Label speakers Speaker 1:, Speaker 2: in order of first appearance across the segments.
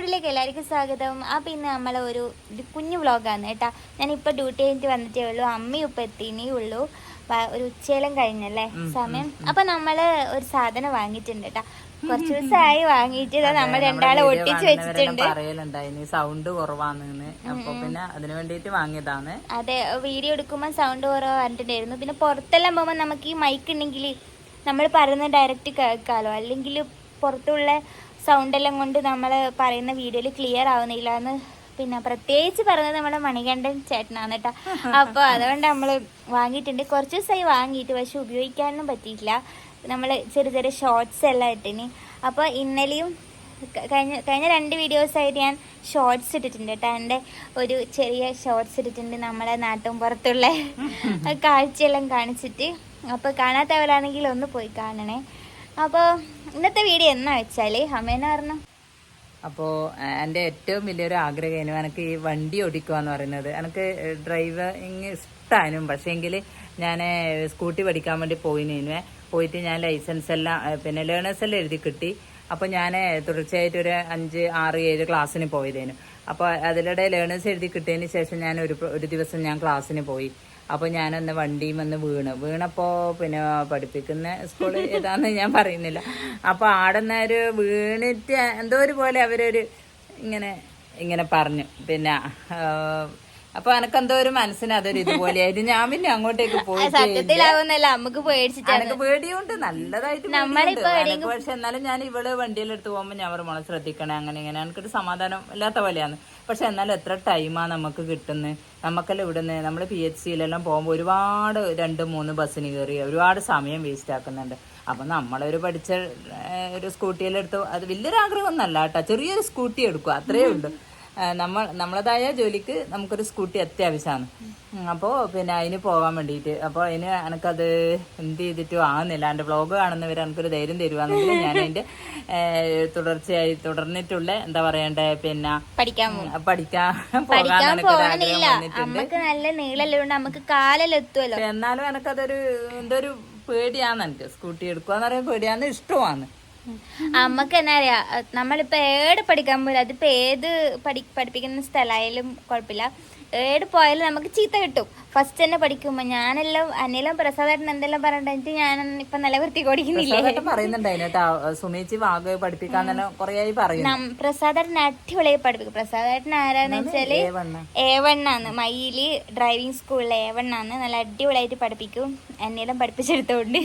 Speaker 1: വീഡിയോയിലേക്ക് എല്ലാവർക്കും സ്വാഗതം. ആ ഇന്ന് നമ്മൾ ഒരു കുഞ്ഞു വ്ളോഗാണ് കേട്ടാ. ഞാനിപ്പോൾ ഡ്യൂട്ടി കഴിഞ്ഞിട്ട് വന്നിട്ടേ ഉള്ളൂ. അമ്മയും ഇപ്പം എത്തിനേ ഉള്ളൂ. ഒരു ഉച്ചയിലും കഴിഞ്ഞല്ലേ? സമയം. അപ്പം നമ്മൾ ഒരു സാധനം വാങ്ങിയിട്ടുണ്ട് കേട്ടാ. കുറച്ച് ദിവസമായി വാങ്ങിയിട്ട് നമ്മൾ രണ്ടാളെ ഒട്ടിച്ച് വെച്ചിട്ടുണ്ട്.
Speaker 2: സൗണ്ട് കുറവാന്ന് അപ്പൊ പിന്നെ അതിനു വേണ്ടിട്ട് വാങ്ങിയതാണ്.
Speaker 1: അതെ വീഡിയോ എടുക്കുമ്പോൾ സൗണ്ട് കുറവ് പറഞ്ഞിട്ടുണ്ടായിരുന്നു പിന്നെ പുറത്തെല്ലാം പോകുമ്പോൾ നമുക്ക് ഈ മൈക്ക് ഉണ്ടെങ്കിൽ നമ്മൾ പറയുന്നത് ഡയറക്റ്റ് കേൾക്കാമല്ലോ അല്ലെങ്കിൽ പുറത്തുള്ള സൗണ്ട് എല്ലാം കൊണ്ട് നമ്മൾ പറയുന്ന വീഡിയോയിൽ ക്ലിയർ ആവുന്നില്ല എന്ന് പിന്നെ പ്രത്യേകിച്ച് പറഞ്ഞത് നമ്മുടെ മണികണ്ഠൻ ചേട്ടനാണ് കേട്ടോ അപ്പോൾ അതുകൊണ്ട് നമ്മൾ വാങ്ങിയിട്ടുണ്ട്. കുറച്ച് ദിവസമായി വാങ്ങിയിട്ട് പക്ഷെ ഉപയോഗിക്കാനൊന്നും പറ്റിയിട്ടില്ല. നമ്മൾ ചെറിയ ചെറിയ ഷോർട്സ് എല്ലാം ഇട്ടിന്. അപ്പോൾ ഇന്നലെയും കഴിഞ്ഞ കഴിഞ്ഞ രണ്ട് വീഡിയോസായിട്ട് ഞാൻ ഷോർട്സ് ഇട്ടിട്ടുണ്ട് കേട്ടോ എന്റെ ഒരു ചെറിയ ഷോർട്സ് ഇട്ടിട്ടുണ്ട് നമ്മളെ നാട്ടും പുറത്തുള്ള കാഴ്ചയെല്ലാം കാണിച്ചിട്ട്. അപ്പോൾ കാണാത്തവരാണെങ്കിൽ ഒന്ന് പോയി കാണണേ. അപ്പോൾ ഇന്നത്തെ വീഡിയോ എന്നാ വെച്ചാൽ അമ്മേനെ പറഞ്ഞു.
Speaker 2: അപ്പോ എന്റെ ഏറ്റവും വലിയൊരു ആഗ്രഹം എനിക്ക് ഈ വണ്ടി ഓടിക്കുക എന്ന് പറയുന്നത്. എനിക്ക് ഡ്രൈവിങ് ഇഷ്ടമാനും പക്ഷേങ്കിൽ ഞാൻ സ്കൂട്ടി പഠിക്കാൻ വേണ്ടി പോയിനേനുവേ പോയിട്ട് ഞാൻ ലൈസൻസ് എല്ലാം പിന്നെ ലേണേഴ്സ് എല്ലാം എഴുതി കിട്ടി. അപ്പോൾ ഞാൻ തുടർച്ചയായിട്ട് ഒരു അഞ്ച് ആറ് ഏഴ് ക്ലാസ്സിന് പോയതേനു. അപ്പോൾ അതിലിടെ ലേണേഴ്സ് എഴുതി കിട്ടിയതിന് ശേഷം ഞാൻ ഒരു ഒരു ദിവസം ഞാൻ ക്ലാസ്സിന് പോയി. അപ്പോൾ ഞാനന്ന് വണ്ടിയും വന്ന് വീണ്. വീണപ്പോൾ പിന്നെ പഠിപ്പിക്കുന്ന സ്കൂൾ ഏതാന്ന് ഞാൻ പറയുന്നില്ല. അപ്പോൾ ആടുന്ന ഒരു വീണിട്ട് എന്തോ ഒരു പോലെ അവരൊരു ഇങ്ങനെ ഇങ്ങനെ പറഞ്ഞു. പിന്നെ അപ്പൊ എനക്കെന്തോ ഒരു മനസ്സിന് അതൊരു ഇതുപോലെയായിരുന്നു ഞാൻ പിന്നെ അങ്ങോട്ടേക്ക് പോയി
Speaker 1: സത്യത്തിലാവുന്നല്ല നമുക്ക് പേടിച്ചിട്ട്
Speaker 2: എനക്ക് പേടിയുണ്ട്. നല്ലതായിട്ട് പക്ഷെ എന്നാലും ഞാൻ ഇവൾ വണ്ടിയിലെടുത്ത് പോകുമ്പോ ഞാൻ ഒരു മോളെ ശ്രദ്ധിക്കണേ അങ്ങനെ ഇങ്ങനെ. എനിക്കൊരു സമാധാനം ഇല്ലാത്ത പോലെയാണ്. പക്ഷെ എന്നാലും എത്ര ടൈമാണ് നമുക്ക് കിട്ടുന്നത് നമുക്കെല്ലാം ഇവിടുന്ന് നമ്മൾ പി എച്ച് സിയിലെല്ലാം പോകുമ്പോൾ ഒരുപാട് രണ്ട് മൂന്ന് ബസ്സിന് കയറി ഒരുപാട് സമയം വേസ്റ്റ് ആക്കുന്നുണ്ട്. അപ്പൊ നമ്മളൊരു പഠിച്ച ഒരു സ്കൂട്ടിയിലെടുത്ത് അത് വലിയൊരു ആഗ്രഹമൊന്നല്ല കേട്ടോ. ചെറിയൊരു സ്കൂട്ടി എടുക്കുക അത്രയേ ഉള്ളൂ. നമ്മൾ നമ്മളതായ ജോലിക്ക് നമുക്കൊരു സ്കൂട്ടി അത്യാവശ്യമാണ്. അപ്പോൾ പിന്നെ അതിന് പോകാൻ വേണ്ടിയിട്ട്. അപ്പോൾ അതിന് എനിക്കത് എന്ത് ചെയ്തിട്ടും ആകുന്നില്ല എന്റെ വ്ളോഗ് കാണുന്നവർ എനിക്കൊരു ധൈര്യം തരുവാണെങ്കിൽ ഞാൻ അതിന്റെ തുടർച്ചയായി തുടർന്നിട്ടുള്ള എന്താ പറയണ്ടേ പിന്നെ
Speaker 1: പഠിക്കാൻ
Speaker 2: പഠിക്കാൻ പോകാൻ
Speaker 1: നമുക്ക് നല്ല നമുക്ക്
Speaker 2: എന്നാലും എനിക്കതൊരു എന്തൊരു പേടിയാണ് പേടിയാന്ന് എനിക്ക്. സ്കൂട്ടി എടുക്കുക എന്ന് പറയുമ്പോൾ പേടിയാന്ന് ഇഷ്ടമാണ്
Speaker 1: അമ്മയ്ക്ക് എന്നാ അറിയാ നമ്മളിപ്പോ ഏട് പഠിക്കാൻ പോലും അതിപ്പോ ഏത് പഠി പഠിപ്പിക്കുന്ന സ്ഥലമായാലും കുഴപ്പമില്ല. ഏട് പോയാലും നമുക്ക് ചീത്ത കിട്ടും. ഫസ്റ്റ് തന്നെ പഠിക്കുമ്പോ ഞാനെല്ലാം അന്നെല്ലാം പ്രസാദേട്ടൻ എന്തെല്ലാം പറഞ്ഞിട്ട് ഞാൻ ഇപ്പൊ നല്ല വൃത്തി ഓടിക്കുന്നില്ലേ
Speaker 2: പ്രസാദേട്ടൻ പറയുന്നുണ്ടായിരുന്നു സുമേച്ചി വാഗ് പഠിപ്പിക്കാൻ
Speaker 1: പ്രസാദേട്ടൻ അടിപൊളിയായി പഠിപ്പിക്കും. പ്രസാദേട്ടൻ ആരാന്ന് വെച്ചാൽ
Speaker 2: ഏവണ്ണ.
Speaker 1: വണ്ണാന്ന് മയിൽ ഡ്രൈവിംഗ് സ്കൂളിലെ വണ്ണാന്ന് നല്ല അടിപൊളിയായിട്ട് പഠിപ്പിക്കും. എന്നെല്ലാം പഠിപ്പിച്ചെടുത്തോണ്ട്.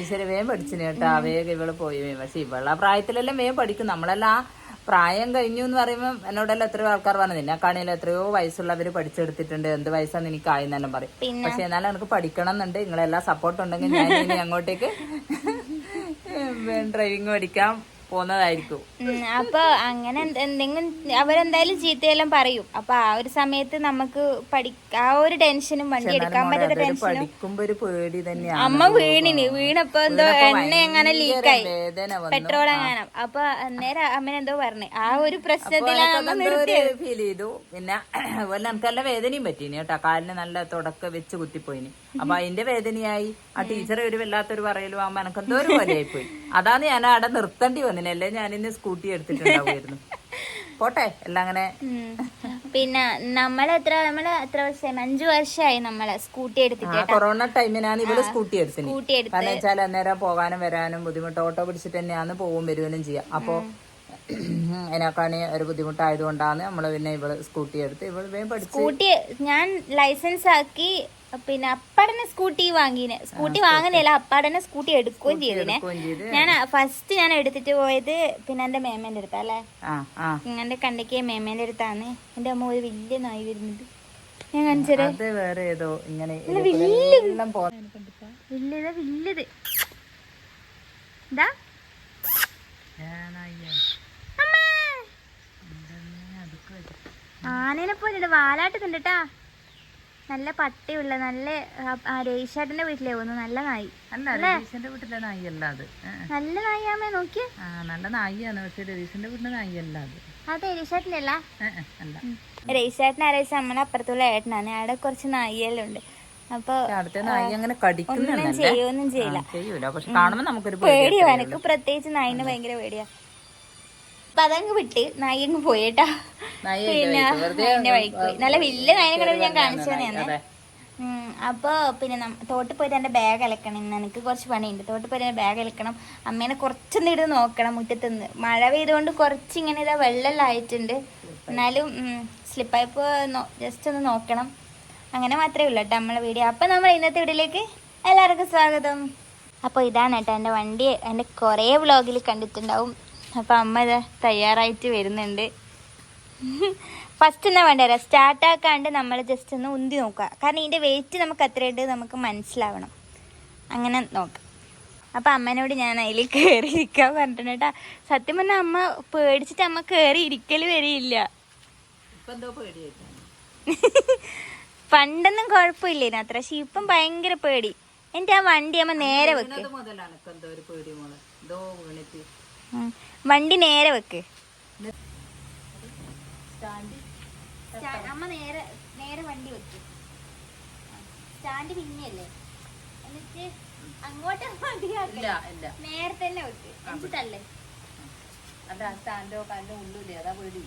Speaker 2: ഐശ്വര്യ വേഗം പഠിച്ചിന് കേട്ടോ. വേഗം ഇവൾ പോയി. പക്ഷെ ഇവളെ പ്രായത്തിലെല്ലാം വേഗം പഠിക്കും. നമ്മളെല്ലാം പ്രായം കഴിഞ്ഞു എന്ന് പറയുമ്പോൾ എന്നോടെല്ലാം എത്രയോ ആൾക്കാർ പറഞ്ഞു നിന്നെ കാണിയില്ല എത്രയോ വയസ്സുള്ളവർ പഠിച്ചെടുത്തിട്ടുണ്ട്. എന്ത് വയസ്സാന്ന് എനിക്ക് ആയെന്നെല്ലാം പറയും. പക്ഷെ എന്നാലും എനിക്ക് പഠിക്കണം എന്നുണ്ട്. നിങ്ങളെല്ലാം സപ്പോർട്ട് ഉണ്ടെങ്കിൽ ഞാൻ ഇനി അങ്ങോട്ടേക്ക് ഡ്രൈവിംഗ് പഠിക്കാൻ പോകുന്നതായിരിക്കും
Speaker 1: ഉം, അപ്പൊ അങ്ങനെ എന്ത് എന്തെങ്കിലും അവരെന്തായാലും ചീത്തയെല്ലാം പറയും. അപ്പൊ ആ ഒരു സമയത്ത് നമുക്ക് പഠി ആ ഒരു ടെൻഷനും വണ്ടി എടുക്കാൻ പറ്റാത്ത ടെൻഷനും
Speaker 2: പഠിക്കുമ്പോ ഒരു പേടി തന്നെയാണ്
Speaker 1: അമ്മ വീണിന് വീണപ്പോ എന്തോ എണ്ണ എങ്ങനെ ലീക്കായി പെട്രോൾ എങ്ങനെ. അപ്പൊ അന്നേരം അമ്മ എന്തോ പറഞ്ഞു. ആ ഒരു പ്രശ്നത്തിലാണ്
Speaker 2: ഫീൽ ചെയ്തു. പിന്നെ അതുപോലെ നമുക്ക് നല്ല വേദനയും പറ്റീനി കേട്ടോ. കാലിന് നല്ല തുടക്കം വെച്ച് കുത്തിപ്പോയിനി. അപ്പൊ അതിന്റെ വേദനയായി. ആ ടീച്ചറെ ഒരു വല്ലാത്തൊരു പറയലും ആ മനക്കെന്തോ ഒരു പോലെയായി പോയി അതാണ് ഞാൻ അവിടെ നിർത്തേണ്ടി വന്നിനല്ലേ ഞാൻ ഞാനിന്ന് സ്കൂട്ടി എടുത്തിട്ടുണ്ടാവുമായിരുന്നു. പോട്ടെ എല്ലാം അങ്ങനെ.
Speaker 1: പിന്നെ നമ്മൾ എത്ര നമ്മൾ എത്ര വർഷമായി? അഞ്ചു വർഷമായി നമ്മളെ സ്കൂട്ടി എടുത്തിട്ട്
Speaker 2: കൊറോണ ടൈമിനാണ് ഇവൾ സ്കൂട്ടി
Speaker 1: എടുത്തത്
Speaker 2: കാരണം വെച്ചാൽ അന്നേരം പോകാനും വരാനും ബുദ്ധിമുട്ട്. ഓട്ടോ പിടിച്ചിട്ട് തന്നെയാണ് പോവും വരുവാനും ചെയ്യാം. അപ്പോ അതിനേക്കാണ് ഒരു ബുദ്ധിമുട്ടായതുകൊണ്ടാണ് നമ്മൾ പിന്നെ ഇവൾ സ്കൂട്ടി എടുത്ത് ഇവൾ
Speaker 1: സ്കൂട്ടി ഞാൻ ലൈസൻസ് ആക്കി പിന്നെ അപ്പാടനെ സ്കൂട്ടി വാങ്ങിന്. സ്കൂട്ടി വാങ്ങുന്നില്ല അപ്പാടനെ സ്കൂട്ടി എടുക്കുകയും ചെയ്തിനെ. ഞാൻ ഫസ്റ്റ് ഞാൻ എടുത്തിട്ട് പോയത് പിന്നെ എന്റെ മേമേന്റെ അടുത്താ അല്ലേ?
Speaker 2: ആ ആ.
Speaker 1: എന്റെ കണ്ടക്കിയ മേമേന്റെ അടുത്താണ്. എന്റെ അമ്മ ഒരു വലിയ നായി വരുന്നത്. ഞാൻ കാണിച്ചത് വല്യത് വല്യത്. എന്താ ആനേനെ പോലെ വാലാട്ട് കേട്ടാ നല്ല പട്ടിയുള്ള നല്ല രേഷാട്ടിന്റെ വീട്ടിലേ പോകുന്നു നല്ല നായി.
Speaker 2: അല്ല രതീഷിന്റെ വീട്ടിലെ നായിയല്ല അത്. ഏ,
Speaker 1: നല്ല നായിയാമേ നോക്കിയേ.
Speaker 2: ആ നല്ല നായിയാണ് പക്ഷെ രതീഷിന്റെ വീട്ടിലെ നായിയല്ല അത്.
Speaker 1: അതെ
Speaker 2: ഏ, അല്ല.
Speaker 1: രേഷാട്ടിന് ആരാച്ച നമ്മളെ അപ്പുറത്തുള്ള ഏട്ടനാണ്. അവിടെ കുറച്ച് നായിയെല്ലാം ഉണ്ട് അപ്പൊ
Speaker 2: നായി അങ്ങനെ
Speaker 1: ഒന്നും ചെയ്യൊന്നും ചെയ്യില്ല.
Speaker 2: ചെയ്യൂല. പക്ഷെ കാണുമ്പോ നമുക്കൊരു
Speaker 1: പേടിയോ
Speaker 2: പേടിയാ?
Speaker 1: എനിക്ക് പ്രത്യേകിച്ച് നായിന് ഭയങ്കര പേടിയാ. അപ്പൊ അതങ്ങ് വിട്ട് പോയേട്ടാ.
Speaker 2: നായ
Speaker 1: പിന്നെ
Speaker 2: എന്റെ വെറുതെ
Speaker 1: അതിന്റെ വഴിക്ക് പോയി. നല്ല വലിയ നായനെ കണ്ടു ഞാൻ കാണിച്ചു. തന്നെ.
Speaker 2: അതെ.
Speaker 1: ഉം, അപ്പൊ പിന്നെ തോട്ട് തോട്ടിൽ പോയിട്ട് എന്റെ ബാഗ് അലക്കണം. ഇന്ന് എനിക്ക് കുറച്ച് പണിയുണ്ട്. തോട്ടിൽ പോയിട്ട് എന്റെ ബാഗ് അലക്കണം. അമ്മേനെ കുറച്ചൊന്നും ഇടുന്ന് നോക്കണം മുറ്റത്ത് നിന്ന് മഴ പെയ്തുകൊണ്ട് കുറച്ച് ഇങ്ങനെ ഇതാ വെള്ളമെല്ലാം ആയിട്ടുണ്ട്. എന്നാലും സ്ലിപ്പായപ്പോ ജസ്റ്റ് ഒന്ന് നോക്കണം. അങ്ങനെ മാത്രമേ ഉള്ളൂ കേട്ടോ നമ്മളെ വീഡിയോ. അപ്പൊ നമ്മൾ ഇന്നത്തെ വീഡിയോയിലേക്ക് എല്ലാവർക്കും സ്വാഗതം. അപ്പോൾ ഇതാണ് കേട്ടോ എന്റെ വണ്ടി. എന്റെ കുറേ വ്ളോഗിൽ കണ്ടിട്ടുണ്ടാവും. അപ്പോൾ അമ്മ ഇത് തയ്യാറായിട്ട് വരുന്നുണ്ട്. ഫസ്റ്റ് എന്നാ വേണ്ട? സ്റ്റാർട്ട് ആക്കാണ്ട് നമ്മൾ ജസ്റ്റ് ഒന്ന് ഉന്തി നോക്കുക. കാരണം ഇതിന്റെ വെയിറ്റ് നമുക്ക് അത്രയുണ്ട് നമുക്ക് മനസ്സിലാവണം. അങ്ങനെ നോക്കാം. അപ്പം അമ്മനോട് ഞാൻ അതിൽ കയറി ഇരിക്കാൻ പറഞ്ഞിട്ടുണ്ട് കേട്ടാ. സത്യം പറഞ്ഞാൽ അമ്മ പേടിച്ചിട്ട് അമ്മ കയറി ഇരിക്കൽ വരെയില്ല. പണ്ടൊന്നും കുഴപ്പമില്ലേനു അത്ര. പക്ഷെ ഇപ്പം ഭയങ്കര പേടി. എന്നിട്ട് ആ വണ്ടി അമ്മ നേരെ വെക്ക്. വണ്ടി നേരെ വെക്ക്.
Speaker 2: സ്റ്റാൻഡ്
Speaker 1: അമ്മ നേരെ നേരെ വണ്ടി വെക്ക്. സ്റ്റാൻഡ് പിന്നെയല്ലേ? എന്നിട്ട് അങ്ങോട്ട് നേരത്തെ
Speaker 2: ഇല്ല ഇല്ല.
Speaker 1: നേരെ തന്നെ വെക്ക് എന്നിട്ടല്ലേ?
Speaker 2: അതാ സ്റ്റാൻഡോ കാലിന്റെ ഉള്ളില്ലേ? അതാ പേടി.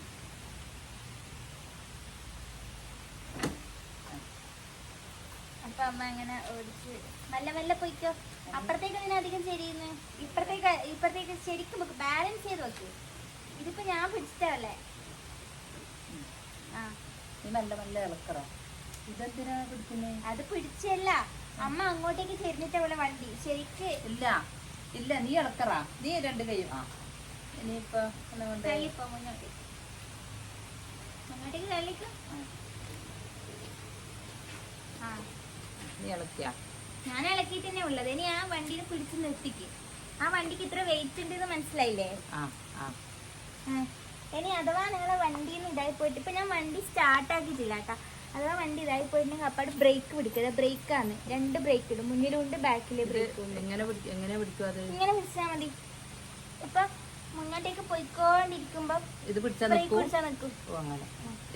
Speaker 1: അപ്പൊ അമ്മ അങ്ങനെ ഓടിച്ച് മെല്ലെ മെല്ലെ പോയിക്കോ. അപ്പുറത്തേക്ക് അതിന് അധികം ചെരിയുന്നു? ഇപ്പുറത്തേക്ക് ഇപ്പുറത്തേക്ക് ശരിക്കും വെക്ക് ബാലൻസ് ചെയ്ത് വെക്ക്. ഇതിപ്പോ ഞാൻ പിടിച്ചിട്ടല്ലേ ആ.
Speaker 2: നീ മെല്ലെ മെല്ലെ ഇളക്കറ ഇതെന്തിനാ പിടിക്കുന്നേ?
Speaker 1: അത് പിടിച്ചല്ല. അമ്മ അങ്ങോട്ടേക്ക് ചെരിഞ്ഞിട്ട പോലെ വണ്ടി. ശരിക്ക്
Speaker 2: ഇല്ല. ഇല്ല നീ ഇളക്കറ നീ രണ്ട് കൈയും ആ. ഇനിയിപ്പൊ
Speaker 1: തള്ളിപ്പോ മുന്നോട്ട്. മുന്നോട്ടേക്ക് തള്ളിക്കോ. ആ.
Speaker 2: നീ ഇളക്കിയ.
Speaker 1: ഞാൻ ഇളക്കിയിട്ട് തന്നെ ഉള്ളത്. ഇനി ആ വണ്ടിനെ പിടിച്ച് നിർത്തിക്ക്. ആ വണ്ടിക്ക് ഇത്ര വെയിറ്റ് ഉണ്ടെന്ന് മനസ്സിലായില്ലേ?
Speaker 2: ആ ആ.
Speaker 1: ഇനി അഥവാ നിങ്ങളെ വണ്ടിയിൽ നിന്ന് ഇതായി പോയിട്ട് ഇപ്പൊ ഞാൻ വണ്ടി സ്റ്റാർട്ട് ആക്കിയിട്ടില്ല കേട്ടാ. അഥവാ വണ്ടി ഇതായി പോയിട്ടുണ്ടെങ്കിൽ അപ്പാട് ബ്രേക്ക് പിടിക്കുക ബ്രേക്കാണ് രണ്ട് ബ്രേക്ക് ഇടും. മുന്നിലും ഉണ്ട് ബാക്കിലെ ബ്രേക്ക്
Speaker 2: എങ്ങനെ എങ്ങനെ പിടിക്കും
Speaker 1: ഇങ്ങനെ പിടിച്ചാൽ മതി. ഇപ്പൊ മുന്നോട്ടേക്ക് പോയിക്കോണ്ടിരിക്കുമ്പോ
Speaker 2: ഇത്
Speaker 1: പിടിച്ചാൽ നിൽക്കും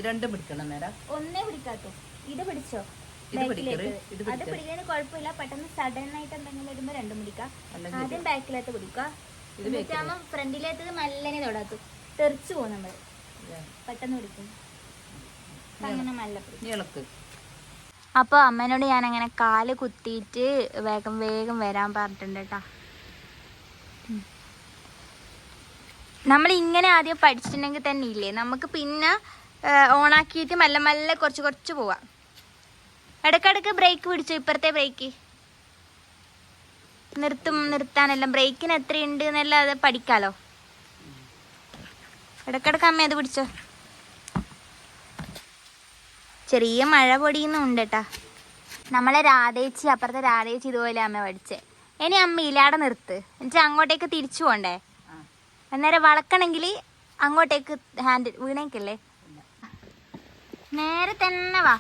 Speaker 2: രണ്ടും പിടിക്കണം നേരം
Speaker 1: ഒന്നേ പിടിക്കാത്തോ. ഇത് പിടിച്ചോ?
Speaker 2: ഇത് പിടിക്കരുത്,
Speaker 1: അത്. പിടിക്കുന്നതിന് കുഴപ്പമില്ല. പെട്ടെന്ന് സഡൻ ആയിട്ട് എന്തെങ്കിലും ഇടുമ്പോ രണ്ടും പിടിക്കാം ആദ്യം ബാക്കിലത്തെ പിടിക്കുക
Speaker 2: ഇത്
Speaker 1: എന്നിട്ടാകുമ്പോ ഫ്രണ്ടിലേത്തത് മല്ലനെ തൊടാത്തു. തെറിച്ചു പോകും നമ്മൾ. പെട്ടെന്ന് പിടിക്കും. അപ്പൊ അങ്ങനെ മല്ല പിടിക്കും.
Speaker 2: ഇളക്ക്.
Speaker 1: അപ്പോൾ അമ്മേനോട് ഞാൻ അങ്ങനെ കാൽ കുത്തിയിട്ട് വേഗം വേഗം വരാൻ പറഞ്ഞിട്ടുണ്ട് കേട്ടാ. നമ്മൾ ഇങ്ങനെ ആദ്യം പഠിച്ചിട്ടുണ്ടെങ്കിൽ തന്നെ ഇല്ലേ? നമുക്ക് പിന്നെ ഓണാക്കിയിട്ട് മെല്ലെ മെല്ലെ കുറച്ച് കുറച്ച് പോവാം. ഇടയ്ക്കിടയ്ക്ക് ബ്രേക്ക് പിടിച്ചു? ഇപ്പുറത്തെ ബ്രേക്ക് നിർത്തും നിർത്താനെല്ലാം. ബ്രേക്കിന് എത്രയുണ്ട് എന്നെല്ലാം അത് പഠിക്കാലോ? ഇടക്കിടക്ക് അമ്മ അത് പിടിച്ചോ? ചെറിയ മഴ പൊടിയുന്നുണ്ട് കേട്ടാ നമ്മളെ രാധേച്ചി അപ്പുറത്തെ രാധേച്ചി ഇതുപോലെ അമ്മ പഠിച്ചേ. ഇനി അമ്മ ഇല്ലാടെ നിർത്ത്. എന്നുവെച്ചാൽ അങ്ങോട്ടേക്ക് തിരിച്ചു പോണ്ടേ? അന്നേരം വളക്കണമെങ്കിൽ അങ്ങോട്ടേക്ക് ഹാൻഡിൽ വീണേക്കല്ലേ? നേരെ തന്നെ വാ.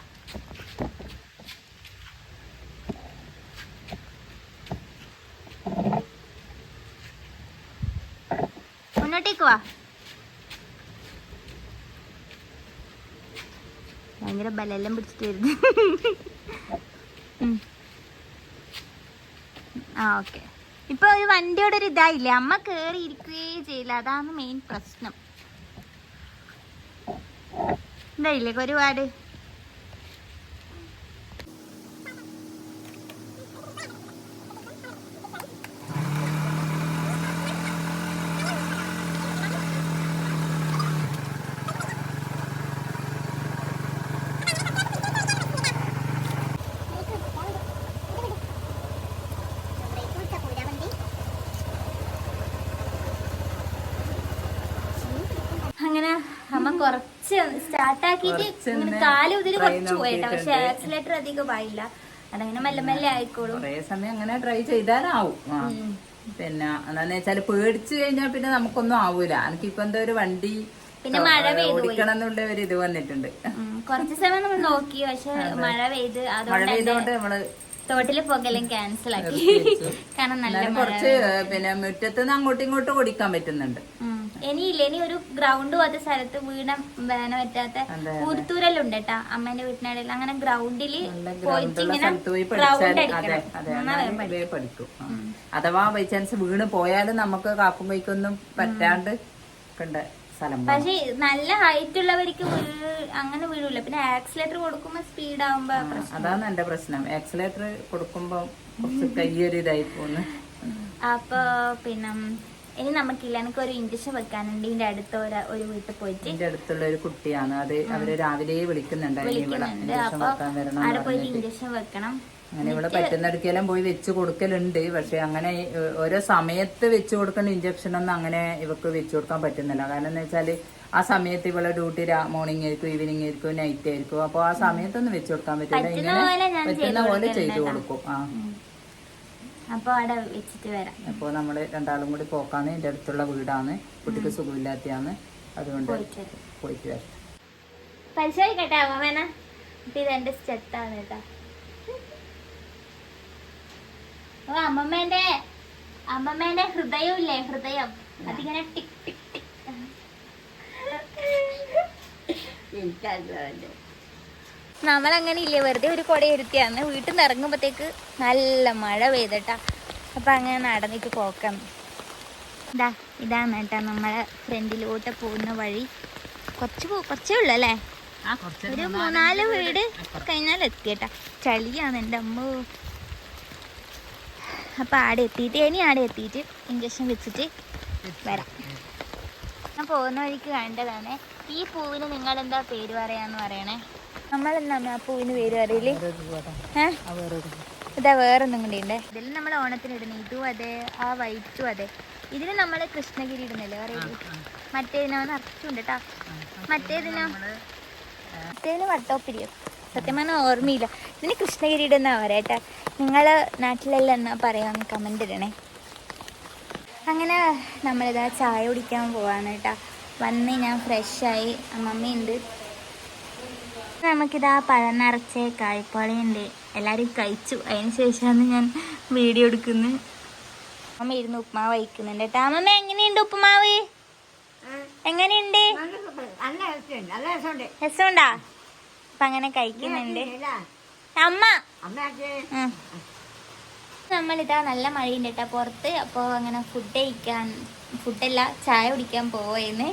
Speaker 1: മുന്നോട്ടേക്ക് വാ. ഭയങ്കര ബലെല്ലാം പിടിച്ചിട്ട് വരുന്നു. ആ ഓക്കെ. ഇപ്പൊ ഒരു വണ്ടിയോടെ ഒരു ഇതായില്ലേ? അമ്മ കേറി ഇരിക്കുകയേ ചെയ്യില്ല. അതാണ് മെയിൻ പ്രശ്നം. ഇതായില്ലേ? ഒരുപാട് അങ്ങനെ അമ്മ കുറച്ച് സ്റ്റാർട്ട് ആക്കിയിട്ട് കാൽ ഇതിൽ
Speaker 2: try
Speaker 1: കുറച്ച് പോയിട്ടാ പക്ഷെ ആക്സിലേറ്റർ അധികം ആയില്ല. അതങ്ങനെ മെല്ലെ മെല്ലെ ആയിക്കോളും.
Speaker 2: കുറേ സമയം അങ്ങനെ ട്രൈ ചെയ്താലാവും. പിന്നെ എന്താന്ന് വെച്ചാൽ പേടിച്ചു കഴിഞ്ഞാൽ പിന്നെ നമുക്കൊന്നും ആവൂല. എനിക്കിപ്പോ എന്തോ ഒരു വണ്ടി
Speaker 1: പിന്നെ മഴ
Speaker 2: ഓടിക്കണം എന്നുള്ള ഒരു ഇത് വന്നിട്ടുണ്ട്.
Speaker 1: കുറച്ച് സമയം നമ്മൾ നോക്കി. പക്ഷെ മഴ പെയ്ത്
Speaker 2: മഴ പെയ്തോണ്ട് നമ്മൾ
Speaker 1: തോട്ടിൽ പോകലും ക്യാൻസൽ ആക്കി. കാരണം നല്ല
Speaker 2: കുറച്ച് പിന്നെ മുറ്റത്തുനിന്ന് അങ്ങോട്ടും ഇങ്ങോട്ടും ഓടിക്കാൻ പറ്റുന്നുണ്ട്.
Speaker 1: ഇനിയില്ല ഇനി ഒരു ഗ്രൗണ്ട് പോലത്തെ സ്ഥലത്ത് വീണ വേന പറ്റാത്ത ഉണ്ട് കേട്ടാ അമ്മേന്റെ വീട്ടിനിടയിൽ അങ്ങനെ ഗ്രൗണ്ടിൽ പോയിട്ട് ഇങ്ങനെ ഗ്രൗണ്ട് അടിക്കണം.
Speaker 2: അഥവാ ബൈ ചാൻസ് വീണ് പോയാലും നമുക്ക് കാപ്പും കൈക്കൊന്നും പറ്റാണ്ട്
Speaker 1: പക്ഷെ നല്ല ഹൈറ്റ് ഉള്ളവർക്ക് അങ്ങനെ വീഴൂല പിന്നെ ആക്സിലേറ്റർ കൊടുക്കുമ്പോ സ്പീഡ് ആവുമ്പോ
Speaker 2: അതാണ് എന്റെ പ്രശ്നം. ആക്സിലേറ്റർ കൊടുക്കുമ്പോ കുറച്ച് കയ്യൊരു ഇതായി പോകുന്നു
Speaker 1: അപ്പൊ പിന്നെ ഇനി നമുക്കില്ല എനിക്ക് ഒരു ഇഞ്ചക്ഷൻ വെക്കാനുണ്ട്. ഇതിന്റെ അടുത്ത ഒരു വീട്ടിൽ പോയിട്ട്.
Speaker 2: ഇതിന്റെ അടുത്തുള്ള ഒരു കുട്ടിയാണ്. അത് അവർ രാവിലെ വിളിക്കുന്നുണ്ടായിരുന്നു
Speaker 1: വിളിക്കുന്നുണ്ട്.
Speaker 2: ഇഞ്ചക്ഷൻ
Speaker 1: അവിടെ പോയിട്ട് വെക്കണം.
Speaker 2: അങ്ങനെ ഇവിടെ പറ്റുന്നിടക്കെല്ലാം പോയി വെച്ച് കൊടുക്കലുണ്ട്. പക്ഷെ അങ്ങനെ ഓരോ സമയത്ത് വെച്ച് കൊടുക്കുന്ന ഇഞ്ചക്ഷൻ ഒന്നും അങ്ങനെ ഇവക്ക് വെച്ച് കൊടുക്കാൻ പറ്റുന്നില്ല. കാരണം എന്ന് വെച്ചാൽ ആ സമയത്ത് ഇവളെ ഡ്യൂട്ടി മോർണിംഗ് ആയിരിക്കും ഈവനിങ് ആയിരിക്കും നൈറ്റ് ആയിരിക്കും. അപ്പൊ ആ സമയത്തൊന്നും വെച്ച് കൊടുക്കാൻ പറ്റില്ല. ഇങ്ങനെ പറ്റുന്ന പോലെ ചെയ്തു കൊടുക്കും. ആ.
Speaker 1: ഉം. അപ്പൊ അവിടെ വെച്ചിട്ട് വരാം.
Speaker 2: അപ്പോൾ നമ്മൾ രണ്ടാളും കൂടി പോക്കാണ്. എന്റെ അടുത്തുള്ള വീടാണ്. കുട്ടിക്ക് സുഖമില്ലാത്തയാണ്. അതുകൊണ്ട്
Speaker 1: പോയിട്ട് വരാം. പരിശോധിക്കട്ടെ അമ്മേന ഇപ്പൊ ഇതെന്റെ സ്റ്റെത്താണ് കേട്ടോ. ഓ അമ്മമ്മേന്റെ അമ്മമ്മേന്റെ ഹൃദയം. ഇല്ലേ ഹൃദയം അതിങ്ങനെ ടിക് ടിക് ടിക്. നമ്മളങ്ങനെ ഇല്ലേ വെറുതെ ഒരു കുട ഇരുത്തിയാന്ന് വീട്ടിൽ നിന്ന് ഇറങ്ങുമ്പോഴത്തേക്ക് നല്ല മഴ പെയ്തട്ടാ. അപ്പൊ അങ്ങനെ നടന്നിട്ട് പോക്കാം. ഇതാ ഇതാണ് കേട്ടാ നമ്മളെ ഫ്രണ്ടിലോട്ട് പോകുന്ന വഴി. കുറച്ച് പോ കുറച്ചേ ഉള്ളു അല്ലേ? ഒരു മൂന്നാൽ വീട് കഴിഞ്ഞാൽ എത്തിയട്ടാ. ചളിയാണ് എന്റെ അമ്മ. അപ്പൊ ആടെ എത്തിയിട്ട് ഇനി ആടെ എത്തിയിട്ട് ഇഞ്ചക്ഷൻ വെച്ചിട്ട് വരാം. ഞാൻ പോകുന്ന വഴിക്ക് കണ്ടതാണ് ഈ പൂവിന് നിങ്ങൾ എന്താ പേര് പറയാന്ന് പറയണേ? നമ്മൾ എന്താണ് ആ പൂവിന് പേര് പറയില്ലേ ഇതാ വേറെ ഒന്നും കൂടി ഉണ്ട് ഇതിൽ നമ്മൾ ഓണത്തിന് ഇടുന്നത് ഇതും അതെ ആ വൈറ്റും അതെ. ഇതിന് നമ്മൾ കൃഷ്ണഗിരി ഇടുന്നല്ലേ പറയുന്നത് മറ്റേതിനോ നിറച്ചുണ്ട് കേട്ടോ മറ്റേതിനോ? മറ്റേതിന് വട്ടോപ്പിരിയോ. സത്യം പറഞ്ഞാൽ ഓർമ്മയില്ല. ഇതിന് കൃഷ്ണഗിരി ഇടുന്ന പറയട്ടെ നിങ്ങൾ നാട്ടിലെല്ലാം എന്നാ പറയാന്ന് കമന്റ് ഇടണേ. അങ്ങനെ നമ്മളിതാ ചായ കുടിക്കാൻ പോവാണ് കേട്ടോ വന്ന് ഞാൻ ഫ്രഷായി. അമ്മമ്മയുണ്ട് നമുക്കിതാ പഴം നിറച്ച് കായ്പാളിയുണ്ട് എല്ലാവരും കഴിച്ചു. അതിന് ശേഷമാണ് ഞാൻ വീഡിയോ എടുക്കുന്നത്. അമ്മ ഇരുന്ന് ഉപ്പുമാവ് വഹിക്കുന്നുണ്ട് കേട്ടോ. അമ്മമ്മ എങ്ങനെയുണ്ട് ഉപ്പുമാവ്? എങ്ങനെയുണ്ട്? രസമുണ്ടാ? അപ്പൊ അങ്ങനെ കഴിക്കുന്നുണ്ട്. അമ്മ. നമ്മളിതാ നല്ല മഴയുണ്ട് കേട്ടോ പുറത്ത്. അപ്പോൾ അങ്ങനെ ഫുഡ് കഴിക്കാൻ ഫുഡല്ല ചായ കുടിക്കാൻ പോവുകയെന്ന്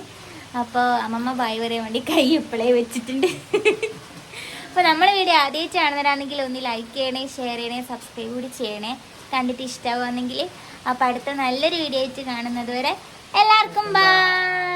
Speaker 1: അപ്പോൾ അമ്മമ്മ ബായ് പറയാൻ വേണ്ടി കൈ ഇപ്പോഴേ വെച്ചിട്ടുണ്ട്. അപ്പോൾ നമ്മുടെ വീഡിയോ ആദ്യമായിട്ട് കാണുന്നവരാണെങ്കിൽ ഒന്ന് ലൈക്ക് ചെയ്യണേ ഷെയർ ചെയ്യണേ സബ്സ്ക്രൈബ് കൂടി ചെയ്യണേ. കണ്ടിട്ട് ഇഷ്ടമാവുകയാണെങ്കിൽ അപ്പോൾ അടുത്ത നല്ലൊരു വീഡിയോ ആയിട്ട് കാണുന്നത് വരെ എല്ലാവർക്കും ബൈ